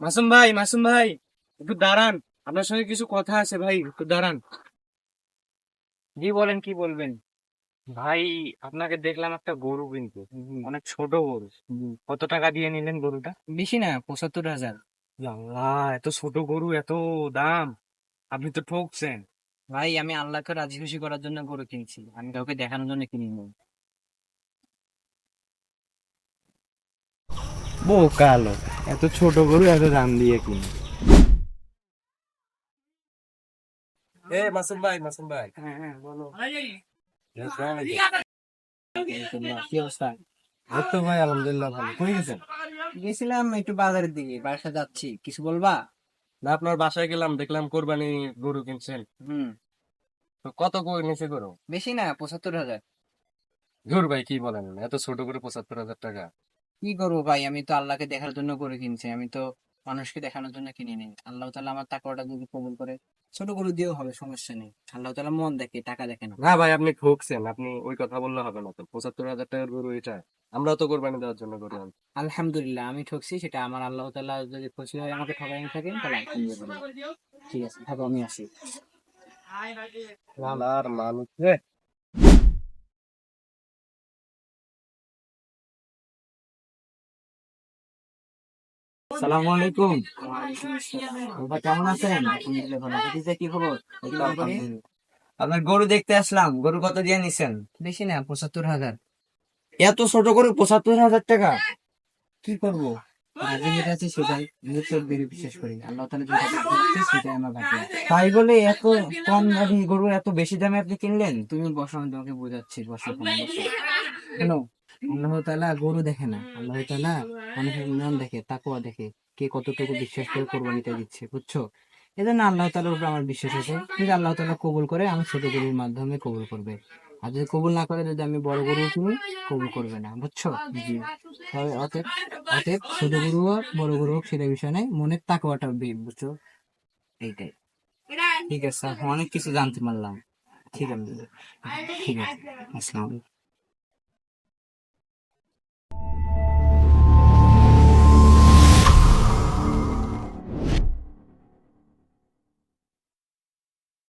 মাসুম ভাই মাসুম ভাই একটু দাঁড়ান। আপনার সঙ্গে কিছু কথা আছে ভাই একটু দাঁড়ান। জি বলেন কি বলবেন? ভাই আপনাকে দেখলাম একটা গরু কিন্তু। অনেক ছোট গরু। কত টাকা দিয়ে নিলেন গরুটা? বেশি না পঁচাত্তর হাজার। এত ছোট গরু এত দাম। আপনি তো ঠকছেন। ভাই আমি আল্লাহকে রাজি খুশি করার জন্য গরু কিনছি। আমি কাউকে দেখানোর জন্য কিনিনি বোকা লোক। এত ছোট গরু এত দাম দিয়ে কিনে। এ মাসুম ভাই মাসুম ভাই। হ্যাঁ হ্যাঁ বলো। কি অবস্থা তো ভাই আলহামদুলিল্লাহ ভালো। কই গেছেন? গেছিলাম একটু বাজারের দিকে বাসা যাচ্ছি। কিছু বলবা? না আপনার বাসায় গেলাম দেখলাম কোরবানি গরু কিনছেন। হুম। তো কত করে নিচে গরু? বেশি না পঁচাত্তর হাজার। ধুর ভাই কি বলেন? এত ছোট করে পঁচাত্তর হাজার টাকা। কি করব ভাই? আমি তো আল্লাহকে দেখার জন্য গরু কিনছি। আমি তো মানুষকে দেখানোর জন্য কিনিনি আল্লাহ তালা আমার টাকাটা যদি কবুল করে ছোট গরু দিয়েও হবে সমস্যা নেই। আল্লাহ তালা মন দেখে টাকা দেখে না। না ভাই আপনি ঠকছেন। আপনি ওই কথা বললে হবে না তো। পঁচাত্তর হাজার টাকার গরু এটা। আমরাও তো কোরবানি দেওয়ার জন্য আনছি। আলহামদুলিল্লাহ আমি ঠকছি সেটা আমার আল্লাহ তালা যদি খুশি হয় আমাকে ঠকাই থাকেন তাহলে ঠিক আছে থাকো আমি আসি। আর মানুষ সালাম আলাইকুম। বাবা কেমন আছেন? আলহামদুলিল্লাহ কি খবর আপনার গরু দেখতে আসলাম। গরু কত দিয়ে নিছেন? বেশি না পঁচাত্তর হাজার। এত ছোট গরু পঁচাত্তর হাজার টাকা? কি করব? করি। তাই বলে এত কম দামি গরু এত বেশি দামে আপনি কিনলেন? তুমি বসো আমি তোমাকে বোঝাচ্ছি বসো শোনো আল্লাহ তালা গরু দেখে না। আল্লাহ তালা মানুষের মন দেখে তাকুয়া দেখে কে কতটুকু বিশ্বাস করে কোরবানিটা দিচ্ছে বুঝছ? এই জন্য আল্লাহ তালার উপর আমার বিশ্বাস আছে। যদি আল্লাহ তালা কবুল করে আমি ছোট গরুর মাধ্যমে কবুল করবে। আর যদি কবুল না করে যদি আমি বড় গরু কিনি কবুল করবে না বুঝছ? জি। তবে অতএব অতএব ছোট গরু হোক বড় গরু হোক সেটা বিষয় নাই মনের তাকুয়াটা বে- বুঝছ? এইটাই। ঠিক আছে অনেক কিছু জানতে পারলাম। ঠিক আছে ঠিক আছে আসসালামু